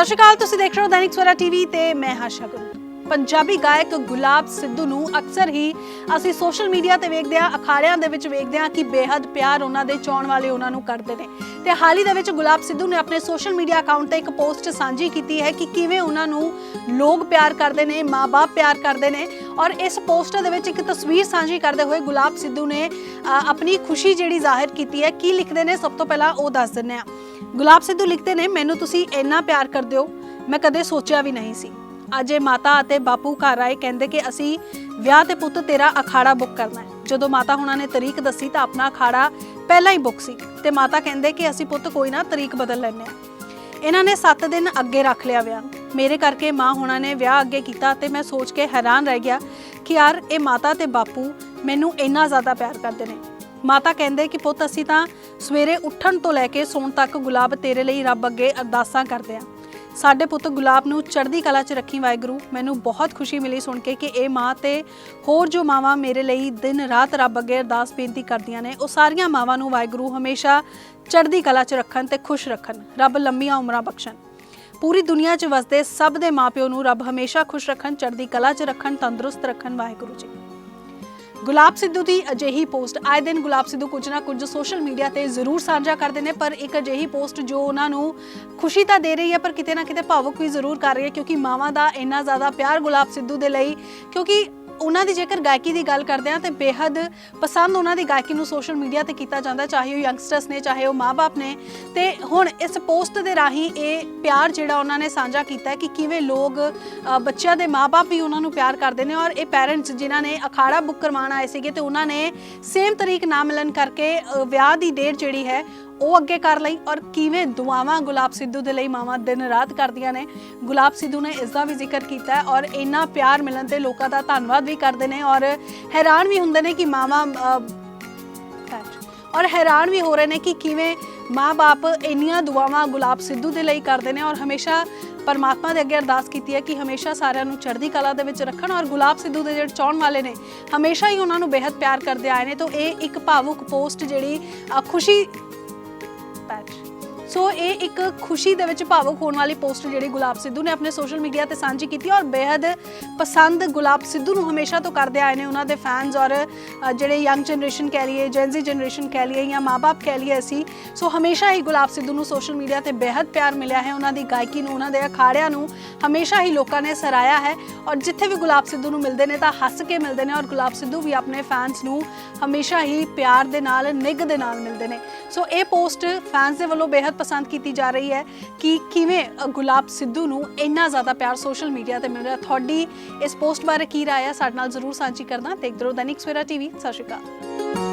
ਸਤਿ ਸ਼੍ਰੀ ਅਕਾਲ ਤੁਸੀਂ ਦੇਖ ਰਹੇ ਹੋ ਦੈਨਿਕ ਸਵੇਰਾ ਟੀਵੀ ਤੇ ਮੈਂ ਹਾਂ ਸ਼ਗਨ ਪੰਜਾਬੀ ਗਾਇਕ ਗੁਲਾਬ ਸਿੱਧੂ ਨੂੰ ਅਕਸਰ ਹੀ ਅਸੀਂ ਸੋਸ਼ਲ ਮੀਡੀਆ ਤੇ ਵੇਖਦੇ ਹਾਂ, ਅਖਾੜਿਆਂ ਦੇ ਵਿੱਚ ਵੇਖਦੇ ਹਾਂ ਕਿ ਬੇਹੱਦ ਪਿਆਰ ਉਹਨਾਂ ਦੇ ਚਾਹਣ ਵਾਲੇ ਉਹਨਾਂ ਨੂੰ ਕਰਦੇ ਨੇ। ਤੇ ਹਾਲ ਹੀ ਦੇ ਵਿੱਚ ਗੁਲਾਬ ਸਿੱਧੂ ਨੇ ਆਪਣੇ ਸੋਸ਼ਲ ਮੀਡੀਆ ਅਕਾਊਂਟ ਤੇ ਇੱਕ ਪੋਸਟ ਸਾਂਝੀ ਕੀਤੀ ਹੈ ਕਿ ਕਿਵੇਂ ਉਹਨਾਂ ਨੂੰ ਲੋਕ ਪਿਆਰ ਕਰਦੇ ਨੇ ਮਾਪੇ ਪਿਆਰ ਕਰਦੇ ਨੇ ਔਰ ਇਸ ਪੋਸਟ ਦੇ ਵਿੱਚ ਇੱਕ ਤਸਵੀਰ ਸਾਂਝੀ ਕਰਦੇ ਹੋਏ ਗੁਲਾਬ ਸਿੱਧੂ ਨੇ ਆਪਣੀ ਖੁਸ਼ੀ ਜਿਹੜੀ ਜ਼ਾਹਿਰ ਕੀਤੀ ਹੈ, ਕੀ ਲਿਖਦੇ ਨੇ ਸਭ ਤੋਂ ਪਹਿਲਾਂ ਉਹ ਦੱਸ ਦਿੰਨੇ ਆ ਗੁਲਾਬ ਸਿੱਧੂ ਲਿਖਦੇ ਨੇ, ਮੈਨੂੰ ਤੁਸੀਂ ਇੰਨਾ ਪਿਆਰ ਕਰਦੇ ਹੋ, ਮੈਂ ਕਦੇ ਸੋਚਿਆ ਵੀ ਨਹੀਂ ਸੀ। ਅੱਜ ਇਹ ਮਾਤਾ ਅਤੇ ਬਾਪੂ ਘਰ ਆਏ, ਕਹਿੰਦੇ ਕਿ ਅਸੀਂ ਵਿਆਹ ਤੇ ਪੁੱਤ ਤੇਰਾ ਅਖਾੜਾ ਬੁੱਕ ਕਰਨਾ ਹੈ। ਜਦੋਂ ਮਾਤਾ ਹੁਣਾਂ ਨੇ ਤਰੀਕ ਦੱਸੀ ਤਾਂ ਆਪਣਾ ਅਖਾੜਾ ਪਹਿਲਾਂ ਹੀ ਬੁੱਕ ਸੀ ਤੇ ਮਾਤਾ ਕਹਿੰਦੇ ਕਿ ਅਸੀਂ ਪੁੱਤ ਕੋਈ ਨਾ ਤਰੀਕ ਬਦਲ ਲੈਂਦੇ ਆ ਇਹਨਾਂ ਨੇ 7 ਦਿਨ ਅੱਗੇ ਰੱਖ ਲਿਆ ਵਿਆਹ ਮੇਰੇ ਕਰਕੇ ਮਾਂ ਹੁਣਾਂ ਨੇ ਵਿਆਹ ਅੱਗੇ ਕੀਤਾ ਤੇ ਮੈਂ ਸੋਚ ਕੇ ਹੈਰਾਨ ਰਹਿ ਗਿਆ ਕਿ ਯਾਰ, ਇਹ ਮਾਤਾ ਤੇ ਬਾਪੂ ਮੈਨੂੰ ਇੰਨਾ ਜ਼ਿਆਦਾ ਪਿਆਰ ਕਰਦੇ ਨੇ। ਮਾਤਾ ਕਹਿੰਦੇ ਕਿ ਪੁੱਤ, ਅਸੀਂ ਤਾਂ ਸਵੇਰੇ ਉੱਠਣ ਤੋਂ ਲੈ ਕੇ ਸੌਣ ਤੱਕ ਗੁਲਾਬ ਤੇਰੇ ਲਈ ਰੱਬ ਅੱਗੇ ਅਰਦਾਸਾਂ ਕਰਦੇ ਆ ਸਾਡੇ ਪੁੱਤ ਗੁਲਾਬ ਨੂੰ ਚੜ੍ਹਦੀ ਕਲਾ 'ਚ ਰੱਖੀ ਵਾਹਿਗੁਰੂ। ਮੈਨੂੰ ਬਹੁਤ ਖੁਸ਼ੀ ਮਿਲੀ ਸੁਣ ਕੇ ਕਿ ਇਹ ਮਾਂ ਤੇ ਹੋਰ ਜੋ ਮਾਵਾਂ ਮੇਰੇ ਲਈ ਦਿਨ ਰਾਤ ਰੱਬ ਅੱਗੇ ਅਰਦਾਸ ਬੇਨਤੀ ਕਰਦੀਆਂ ਨੇ, ਉਹ ਸਾਰੀਆਂ ਮਾਵਾਂ ਨੂੰ ਵਾਹਿਗੁਰੂ ਹਮੇਸ਼ਾ ਚੜ੍ਹਦੀ ਕਲਾ 'ਚ ਰੱਖਣ ਤੇ ਖੁਸ਼ ਰੱਖਣ। ਰੱਬ ਲੰਮੀਆਂ ਉਮਰਾਂ ਬਖਸ਼ਣ। ਪੂਰੀ ਦੁਨੀਆ 'ਚ ਵਸਦੇ ਸਭ ਦੇ ਮਾਪਿਓ ਨੂੰ ਰੱਬ ਹਮੇਸ਼ਾ ਖੁਸ਼ ਰੱਖਣ, ਚੜ੍ਹਦੀ ਕਲਾ 'ਚ ਰੱਖਣ, ਤੰਦਰੁਸਤ ਰੱਖਣ ਵਾਹਿਗੁਰੂ ਜੀ। ਗੁਲਾਬ ਸਿੱਧੂ ਦੀ ਅਜਿਹੀ ਪੋਸਟ, ਆਏ ਦਿਨ ਗੁਲਾਬ ਸਿੱਧੂ ਕੁਝ ਨਾ ਕੁਝ ਸੋਸ਼ਲ ਮੀਡੀਆ ਤੇ ਜ਼ਰੂਰ ਸਾਂਝਾ ਕਰਦੇ ਨੇ, ਪਰ ਇੱਕ ਅਜਿਹੀ ਪੋਸਟ ਜੋ ਉਹਨਾਂ ਨੂੰ ਖੁਸ਼ੀ ਤਾਂ ਦੇ ਰਹੀ ਹੈ, ਪਰ ਕਿਤੇ ਨਾ ਕਿਤੇ ਭਾਵੁਕ ਵੀ ਜ਼ਰੂਰ ਕਰ ਰਹੀ ਹੈ, ਕਿਉਂਕਿ ਮਾਵਾਂ ਦਾ ਇੰਨਾ ਜ਼ਿਆਦਾ ਪਿਆਰ ਗੁਲਾਬ ਸਿੱਧੂ ਦੇ ਲਈ, ਕਿਉਂਕਿ ਉਹਨਾਂ ਦੀ ਜੇਕਰ ਗਾਇਕੀ ਦੀ ਗੱਲ ਕਰਦੇ ਆ ਤੇ ਬੇਹੱਦ ਪਸੰਦ ਉਹਨਾਂ ਦੀ ਗਾਇਕੀ ਨੂੰ ਸੋਸ਼ਲ ਮੀਡੀਆ ਤੇ ਕੀਤਾ ਜਾਂਦਾ, ਚਾਹੇ ਉਹ ਯੰਗਸਟਰਸ ਨੇ, ਚਾਹੇ ਉਹ ਮਾਪੇ ਨੇ। ਤੇ ਹੁਣ ਇਸ ਪੋਸਟ ਦੇ ਰਾਹੀਂ ਇਹ ਪਿਆਰ ਜਿਹੜਾ ਉਹਨਾਂ ਨੇ ਸਾਂਝਾ ਕੀਤਾ ਕਿ ਕਿਵੇਂ ਲੋਕ ਬੱਚਿਆਂ ਦੇ ਮਾਪੇ ਵੀ ਉਹਨਾਂ ਨੂੰ ਪਿਆਰ ਕਰਦੇ ਨੇ ਔਰ ਇਹ ਪੈਰੈਂਟਸ ਜਿਨ੍ਹਾਂ ਨੇ ਅਖਾੜਾ ਬੁੱਕ ਕਰਵਾਉਣ ਆਏ ਸੀਗੇ ਤੇ ਉਹਨਾਂ ਨੇ ਸੇਮ ਤਰੀਕ ਨਾ ਮਿਲਣ ਕਰਕੇ ਵਿਆਹ ਦੀ ਡੇਟ ਜਿਹੜੀ ਹੈ ਉਹ ਅੱਗੇ ਕਰ ਲਈ ਔਰ ਕਿਵੇਂ ਦੁਆਵਾਂ ਗੁਲਾਬ ਸਿੱਧੂ ਦੇ ਲਈ ਮਾਵਾਂ ਦਿਨ ਰਾਤ ਕਰਦੀਆਂ ਨੇ। ਗੁਲਾਬ ਸਿੱਧੂ ਨੇ ਇਸ ਦਾ ਵੀ ਜ਼ਿਕਰ ਕੀਤਾ ਹੈ ਔਰ ਇੰਨਾ ਪਿਆਰ ਮਿਲਣ ਤੇ ਲੋਕਾਂ ਦਾ ਧੰਨਵਾਦ ਵੀ ਕਰਦੇ ਨੇ ਔਰ ਹੈਰਾਨ ਵੀ ਹੁੰਦੇ ਨੇ ਕਿ ਮਾਵਾਂ ਔਰ ਹੈਰਾਨ ਵੀ ਹੋ ਰਹੇ ਨੇ ਕਿ ਕਿਵੇਂ ਮਾਪੇ ਇੰਨੀਆਂ ਦੁਆਵਾਂ ਗੁਲਾਬ ਸਿੱਧੂ ਦੇ ਲਈ ਕਰਦੇ ਨੇ ਔਰ ਹਮੇਸ਼ਾ ਪਰਮਾਤਮਾ ਦੇ ਅੱਗੇ ਅਰਦਾਸ ਕੀਤੀ ਹੈ ਕਿ ਹਮੇਸ਼ਾ ਸਾਰਿਆਂ ਨੂੰ ਚੜ੍ਹਦੀ ਕਲਾ ਦੇ ਵਿੱਚ ਰੱਖਣ ਔਰ ਗੁਲਾਬ ਸਿੱਧੂ ਦੇ ਜਿਹੜੇ ਚਾਹਣ ਵਾਲੇ ਨੇ, ਹਮੇਸ਼ਾ ਹੀ ਉਹਨਾਂ ਨੂੰ ਬੇहद ਪਿਆਰ ਕਰਦੇ ਆਏ ਨੇ। ਤਾਂ ਇਹ ਇੱਕ ਭਾਵੁਕ ਪੋਸਟ ਜਿਹੜੀ ਖੁਸ਼ੀ ਸੋ ਇਹ ਇੱਕ ਖੁਸ਼ੀ ਦੇ ਵਿੱਚ ਭਾਵੁਕ ਹੋਣ ਵਾਲੀ ਪੋਸਟ ਜਿਹੜੀ ਗੁਲਾਬ ਸਿੱਧੂ ਨੇ ਆਪਣੇ ਸੋਸ਼ਲ ਮੀਡੀਆ ਤੇ ਸਾਂਝੀ ਕੀਤੀ ਔਰ ਬੇहद ਪਸੰਦ ਗੁਲਾਬ ਸਿੱਧੂ ਨੂੰ ਹਮੇਸ਼ਾ ਤੋਂ ਕਰਦੇ ਆਏ ਨੇ ਉਹਨਾਂ ਦੇ ਫੈਨਸ ਔਰ ਜਿਹੜੇ ਯੰਗ ਜਨਰੇਸ਼ਨ ਕਹਿ ਲਈਏ ਜੈਨਜ਼ੀ ਜਨਰੇਸ਼ਨ ਕਹਿ ਲਈਏ ਜਾਂ ਮਾਪੇ ਕਹਿ ਲਈਏ ਅਸੀਂ ਸੋ ਹਮੇਸ਼ਾ ਹੀ ਗੁਲਾਬ ਸਿੱਧੂ ਨੂੰ ਸੋਸ਼ਲ ਮੀਡੀਆ ਤੇ ਬੇहद ਪਿਆਰ ਮਿਲਿਆ ਹੈ, ਉਹਨਾਂ ਦੀ ਗਾਇਕੀ ਨੂੰ, ਉਹਨਾਂ ਦੇ ਅਖਾੜਿਆਂ ਨੂੰ ਹਮੇਸ਼ਾ ਹੀ ਲੋਕਾਂ ਨੇ ਸਰਾਇਆ ਹੈ ਔਰ ਜਿੱਥੇ ਵੀ ਗੁਲਾਬ ਸਿੱਧੂ ਨੂੰ ਮਿਲਦੇ ਨੇ ਤਾਂ ਹੱਸ ਕੇ ਮਿਲਦੇ ਨੇ ਔਰ ਗੁਲਾਬ ਸਿੱਧੂ ਵੀ ਆਪਣੇ ਫੈਨਸ ਨੂੰ ਹਮੇਸ਼ਾ ਹੀ ਪਿਆਰ ਦੇ ਨਾਲ, ਨਿੱਘ ਦੇ ਨਾਲ ਮਿਲਦੇ ਨੇ। ਸੋ ਇਹ ਪੋਸਟ ਫੈਨਸ ਦੇ ਵੱਲੋਂ ਬੇहद ਪਸੰਦ ਕੀਤੀ ਜਾ ਰਹੀ ਹੈ ਕਿ ਕਿਵੇਂ ਗੁਲਾਬ ਸਿੱਧੂ ਨੂੰ ਇੰਨਾ ਜ਼ਿਆਦਾ ਪਿਆਰ ਸੋਸ਼ਲ ਮੀਡੀਆ ਤੇ ਮਿਲ ਰਿਹਾ। ਤੁਹਾਡੀ ਇਸ ਪੋਸਟ ਬਾਰੇ ਕੀ ਰਾਏ ਹੈ? ਸਾਡੇ ਨਾਲ ਜ਼ਰੂਰ ਸਾਂਝੀ ਕਰਨਾ। ਦੇਖਦੇ ਰਹੋ ਦੈਨਿਕ ਸਵੇਰਾ ਟੀਵੀ। ਸਤਿ ਸ਼੍ਰੀ ਅਕਾਲ।